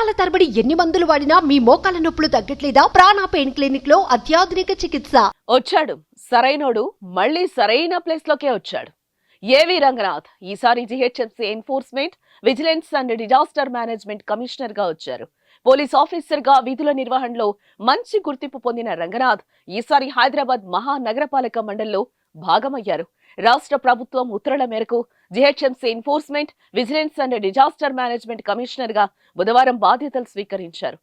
సంవత్సరాల తరబడి ఎన్ని మందులు వాడినా మీ మోకాల నొప్పులు తగ్గట్లేదా? ప్రాణ పెయిన్ క్లినిక్లో అత్యాధునిక చికిత్స. వచ్చాడు. సరైనోడు. మళ్ళీ సరైన ప్లేస్ లోకే వచ్చాడు. ఏవి రంగనాథ్ ఈసారి GHMC enforcement vigilance and disaster management కమిషనర్గా వచ్చారు. పోలీస్ ఆఫీసర్గా విధుల నిర్వహణలో మంచి గుర్తింపు పొందిన రంగనాథ్ ఈసారి హైదరాబాద్ మహానగరపాలక మండలిలో భాగమయ్యారు. రాష్ట్ర ప్రభుత్వం ఉత్తర్వుల మేరకు GHMC enforcement vigilance and disaster management కమిషనర్గా బుధవారం బాధ్యతలు స్వీకరించారు.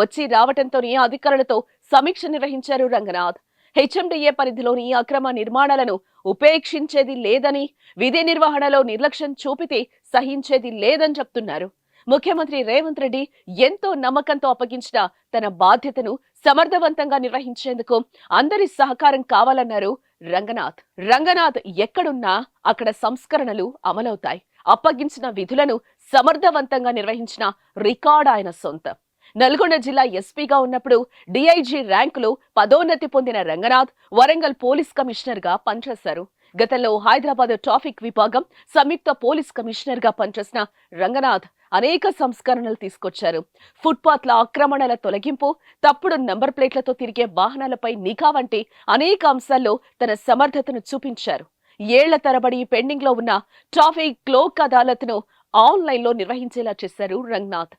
వచ్చి రావటంతోనే అధికారులతో సమీక్ష నిర్వహించారు రంగనాథ్. హెచ్ఎండిఏ పరిధిలోని అక్రమ నిర్మాణాలను ఉపేక్షించేది లేదని విధి నిర్వహణలో నిర్లక్ష్యం చూపితే సహించేది లేదని చెప్తున్నారు. ముఖ్యమంత్రి రేవంత్ రెడ్డి ఎంతో నమ్మకంతో అప్పగించిన తన బాధ్యతను సమర్థవంతంగా నిర్వహించేందుకు అందరి సహకారం కావాలన్నారు రంగనాథ్. రంగనాథ్ ఎక్కడున్నా అక్కడ సంస్కరణలు అమలవుతాయి. అప్పగించిన విధులను సమర్థవంతంగా నిర్వహించిన రికార్డ్ ఆయన సొంతం. నల్గొండ జిల్లా ఎస్పీగా ఉన్నప్పుడు డిఐజీ ర్యాంకులో పదోన్నతి పొందిన రంగనాథ్ వరంగల్ పోలీస్ కమిషనర్గా పనిచేశారు. గతంలో హైదరాబాద్ ట్రాఫిక్ విభాగం సంయుక్త పోలీస్ కమిషనర్గా పనిచేసిన రంగనాథ్ అనేక సంస్కరణలు తీసుకొచ్చారు. ఫుట్పాత్ల ఆక్రమణల తొలగింపు తప్పుడు నంబర్ ప్లేట్లతో తిరిగే వాహనాలపై నిఘా వంటి అనేక అంశాల్లో తన సమర్థతను చూపించారు. ఏళ్ళ తరబడి పెండింగ్లో ఉన్న ట్రాఫిక్ లోక్ అదాలత్ను ఆన్లైన్లో నిర్వహించేలా చేశారు రంగనాథ్.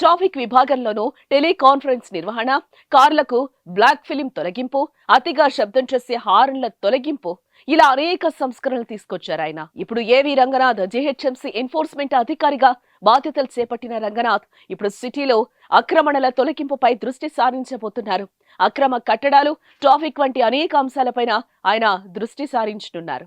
ట్రాఫిక్ విభాగంలోనూ టెలికాన్ఫరెన్స్ నిర్వహణ కార్లకు బ్లాక్ ఫిలిం తొలగింపు అతిగా శబ్దం చేసే హార్న్ల తొలగింపు ఇలా అనేక సంస్కరణలు తీసుకొచ్చారు ఆయన. ఇప్పుడు ఏవి రంగనాథ్ జీహెచ్ఎంసీ ఎన్ఫోర్స్మెంట్ అధికారిగా బాధ్యతలు చేపట్టిన రంగనాథ్ ఇప్పుడు సిటీలో అక్రమణల తొలగింపుపై దృష్టి సారించబోతున్నారు. అక్రమ కట్టడాలు ట్రాఫిక్ వంటి అనేక అంశాలపైన ఆయన దృష్టి సారించనున్నారు.